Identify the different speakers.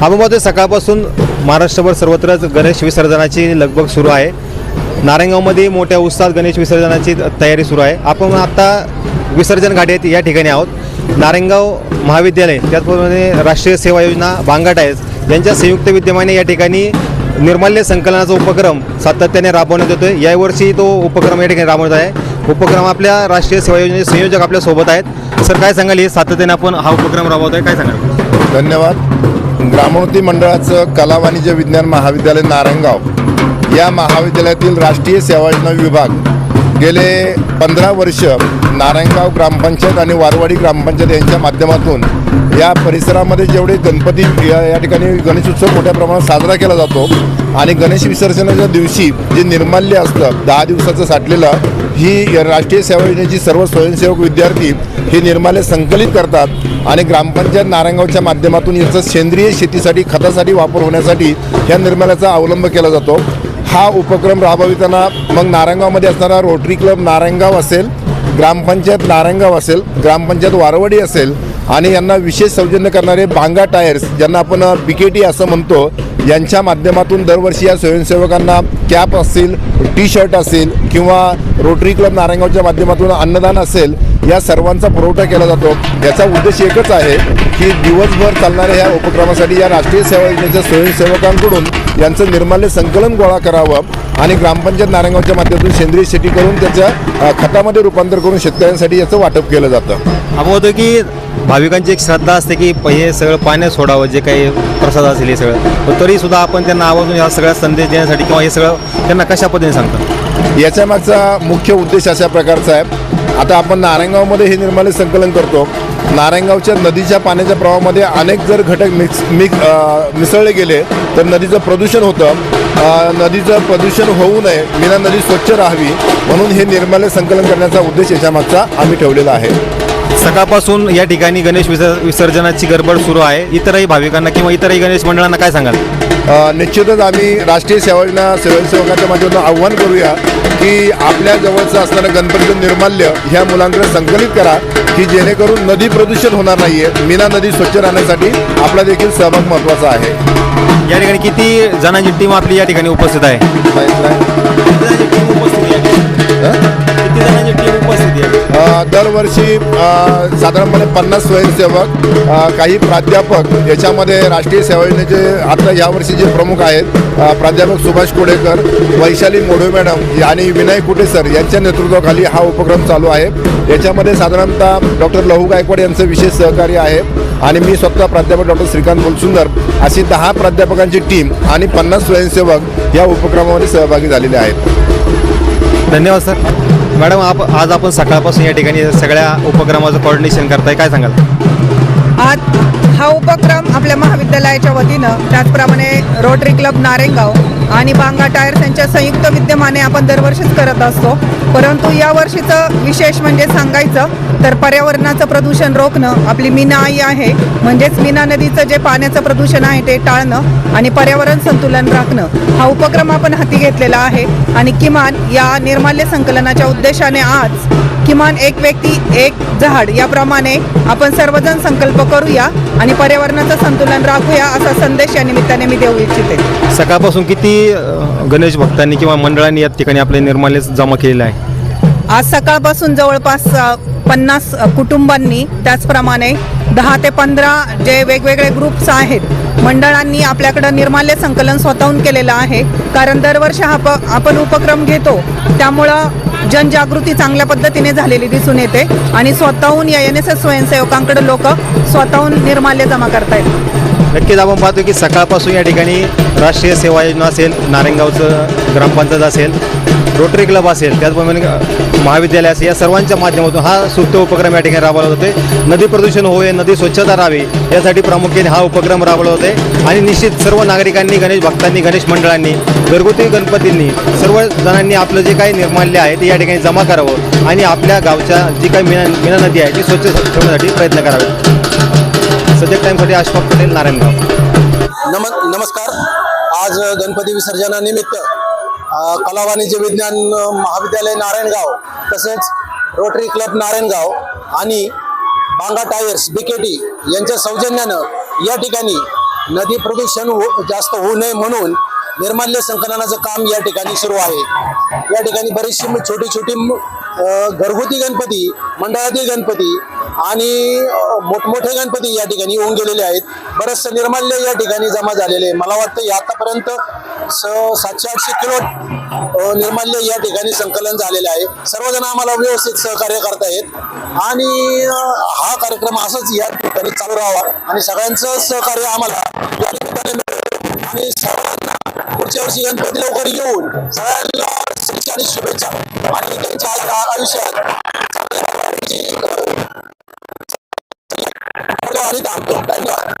Speaker 1: आपण सकाळपासून महाराष्ट्रभर सर्वत्रच गणेश विसर्जनाची लगबग सुरू आहे. नारायणगावमध्ये मोठ्या उत्साहात गणेश विसर्जनाची तयारी सुरू आहे. आपण आता विसर्जन घाटीत या ठिकाणी आहोत. नारायणगाव महाविद्यालय त्याचप्रमाणे राष्ट्रीय सेवा योजना बांगाट आहे यांच्या संयुक्त विद्यमाने या ठिकाणी निर्माल्य संकलनाचा उपक्रम सातत्याने राबवण्यात येतोय. यावर्षी तो उपक्रम या ठिकाणी राबवण्यात आहे. उपक्रम आपल्या राष्ट्रीय सेवा योजनेचे संयोजक आपल्यासोबत आहेत. सर काय सांगाल? हे सातत्याने आपण हा उपक्रम राबवत आहे काय सांगाल?
Speaker 2: धन्यवाद. ग्रामोन्नती मंडळाचं कला वाणिज्य विज्ञान महाविद्यालय नारायणगाव या महाविद्यालयातील राष्ट्रीय सेवा योजना विभाग गेले पंधरा वर्ष नारायणगाव ग्रामपंचायत आणि वारवाडी ग्रामपंचायत यांच्या माध्यमातून या परिसरामध्ये जेवढे गणपती या या ठिकाणी गणेश उत्सव मोठ्या प्रमाणात साजरा केला जातो आणि गणेश विसर्जनाच्या दिवशी जे निर्माल्य असतं दहा दिवसाचं साठलेलं ही राष्ट्रीय सेवा योजनेची सर्व स्वयंसेवक विद्यार्थी हे निर्माल्य संकलित करतात आणि ग्रामपंचायत नारायणगावच्या माध्यमातून याचा सेंद्रिय शेतीसाठी खतासाठी वापर होण्यासाठी ह्या निर्माल्याचा अवलंब केला जातो. हा उपक्रम राबविताना मग नारायणगावमध्ये असणारा रोटरी क्लब नारायणगाव असेल ग्रामपंचायत नारायणगाव असेल ग्रामपंचायत वारवडी असेल आणि यांना विशेष सौजन्य करणारे बांगा टायर्स ज्यांना आपण बी के टी असं म्हणतो यांच्या माध्यमातून दरवर्षी या स्वयंसेवकांना कॅप असतील टी शर्ट असेल किंवा रोटरी क्लब नारायणगावच्या माध्यमातून अन्नदान असेल या सर्वांचा पुरवठा केला जातो. याचा उद्देश एकच आहे की दिवसभर चालणाऱ्या ह्या उपक्रमासाठी या राष्ट्रीय सेवा योजनेच्या स्वयंसेवकांकडून यांचं निर्माल्य संकलन गोळा करावं आणि ग्रामपंचायत नारायणगावच्या माध्यमातून सेंद्रिय शेती करून त्याच्या खतामध्ये रूपांतर करून शेतकऱ्यांसाठी याचं वाटप केलं जातं.
Speaker 1: आपण होतो की भाविकांची एक श्रद्धा असते की हे सगळं पाण्यात सोडावं जे काही प्रसाद असेल हे सगळं. तरी सुद्धा आपण त्यांना आवर्जून या सगळ्या संदेश देण्यासाठी किंवा हे सगळं त्यांना कशा पद्धतीने सांगतो
Speaker 2: याच्या मागचा मुख्य उद्देश अशा प्रकारचा आहे आता आपण नारायणगावमध्ये हे निर्माल्य संकलन करतो. नारायणगावच्या नदीच्या पाण्याच्या प्रवाहामध्ये अनेक जर घटक मिक्स मिक्स मिसळले गेले तर नदीचं प्रदूषण होतं. नदीचं प्रदूषण होऊ नये विना नदी स्वच्छ राहावी म्हणून हे निर्माल्य संकलन करण्याचा उद्देश याच्यामागचा आम्ही ठेवलेला आहे.
Speaker 1: सकाळपासून या ठिकाणी गणेश विसर्जनाची गडबड सुरू आहे. इतरही भाविकांना किंवा इतरही गणेश मंडळांना काय सांगाल?
Speaker 2: निश्चितच आम्ही राष्ट्रीय सेवा योजना स्वयंसेवकाच्या माध्यमातून आव्हान करूया की आपल्या जवळचं असणारं गणपतीचं निर्माल्य ह्या मुलांकडे संकलित करा की जेणेकरून नदी प्रदूषण होणार नाहीये. मीना नदी स्वच्छ राहण्यासाठी आपला देखील सहभाग महत्त्वाचा आहे.
Speaker 1: या ठिकाणी किती जणांची टीम आपली या ठिकाणी उपस्थित आहे?
Speaker 2: दरवर्षी साधारणपणे पन्नास स्वयंसेवक काही प्राध्यापक याच्यामध्ये राष्ट्रीय सेवा योजनेचे आता यावर्षी जे प्रमुख आहेत प्राध्यापक सुभाष कोडेकर वैशाली मोढे मॅडम आणि विनय कुटे सर यांच्या नेतृत्वाखाली हा उपक्रम चालू आहे. याच्यामध्ये साधारणतः डॉक्टर लहू गायकवाड यांचं विशेष सहकार्य आहे आणि मी स्वतः प्राध्यापक डॉक्टर श्रीकांत बोलसुंदर अशी दहा प्राध्यापकांची टीम आणि पन्नास स्वयंसेवक या उपक्रमामध्ये सहभागी झालेले आहेत.
Speaker 1: धन्यवाद सर. मॅडम आप आज आपण सकाळपासून या ठिकाणी सगळ्या उपक्रमाचं कॉर्डिनेशन करताय. काय सांगाल?
Speaker 3: आज हा उपक्रम आपल्या महाविद्यालयाच्या वतीनं त्याचप्रमाणे रोटरी क्लब नारेंगाव आणि बांगा टायर्स यांच्या संयुक्त विद्यमाने आपण दरवर्षीच करत असतो. परंतु यावर्षीचं विशेष म्हणजे सांगायचं तर पर्यावरणाचं प्रदूषण रोखणं आपली मीना आई आहे. म्हणजेच मीना नदीचं जे पाण्याचं प्रदूषण आहे ते टाळणं आणि पर्यावरण संतुलन राखणं हा उपक्रम आपण हाती घेतलेला आहे. आणि किमान या निर्माल्य संकलनाच्या उद्देशाने आज किमान एक व्यक्ती एक झाड याप्रमाणे आपण सर्वजण संकल्प करूया आणि पर्यावरणाचं संतुलन राखूया असा संदेश या निमित्ताने मी देऊ इच्छिते.
Speaker 1: सकाळपासून किती गणेश भक्तांनी किंवा मंडळांनी या ठिकाणी आपले निर्माल्य जमा केलेलं आहे?
Speaker 3: आज सकाळपासून जवळपास पन्नास कुटुंबांनी त्याचप्रमाणे दहा ते पंधरा जे वेगवेगळे ग्रुप्स आहेत मंडळांनी आपल्याकडं निर्माल्य संकलन स्वतःहून केलेलं आहे. कारण दरवर्षी हा प आपण उपक्रम घेतो त्यामुळं जनजागृती चांगल्या पद्धतीने झालेली दिसून येते. आणि स्वतःहून या एन एस एस स्वयंसेवकांकडे लोक स्वतःहून निर्माल्य जमा करतायत.
Speaker 1: नक्कीच आपण पाहतो की सकाळपासून या ठिकाणी राष्ट्रीय सेवा योजना असेल नारायणगावचं ग्रामपंचायत असेल रोटरी क्लब असेल त्याचप्रमाणे महाविद्यालय असेल या सर्वांच्या माध्यमातून हा सुप्त उपक्रम या ठिकाणी राबवला जाते नदी प्रदूषण होय नदी स्वच्छता राहावी यासाठी प्रामुख्याने हा उपक्रम राबवला जाते आणि निश्चित सर्व नागरिकांनी गणेश भक्तांनी गणेश मंडळांनी घरगुती गणपतींनी सर्व जणांनी आपलं जे काही निर्माल्य आहे ते या ठिकाणी जमा करावं आणि आपल्या गावच्या जी काही मीना मीना नदी आहे ती स्वच्छ ठेवण्यासाठी प्रयत्न करावे. सध्या टाईमसाठी आशफाक पटेल नारायणगाव.
Speaker 4: नम नमस्कार. आज गणपती विसर्जनानिमित्त कला वाणिज्य विज्ञान महाविद्यालय नारायणगाव तसेच रोटरी क्लब नारायणगाव आणि बांगा टायर्स बीकेटी यांच्या सौजन्यानं या ठिकाणी नदी प्रदूषण हो जास्त होऊ नये म्हणून निर्माल्य संकलनाचं काम या ठिकाणी सुरू आहे. या ठिकाणी बरीचशी छोटी छोटी घरगुती गणपती मंडळातील गणपती आणि मोठमोठे गणपती या ठिकाणी येऊन गेलेले आहेत. बरंचसं निर्माल्य या ठिकाणी जमा झालेले आहे. मला वाटतं या आतापर्यंत स सातशे आठशे किलो निर्माल्य या ठिकाणी संकलन झालेलं आहे. सर्वजण आम्हाला व्यवस्थित सहकार्य करतायत. आणि हा कार्यक्रम असंच या ठिकाणी चालू राहावा आणि सगळ्यांचं सहकार्य आम्हाला या ठिकाणी मिळेल. आणि सर्वांना पुढच्या वर्षी गणपती लवकर येऊन सगळ्यांना आणि शुभेच्छा आणि त्यांच्या आयुष्यात आणि धन्यवाद.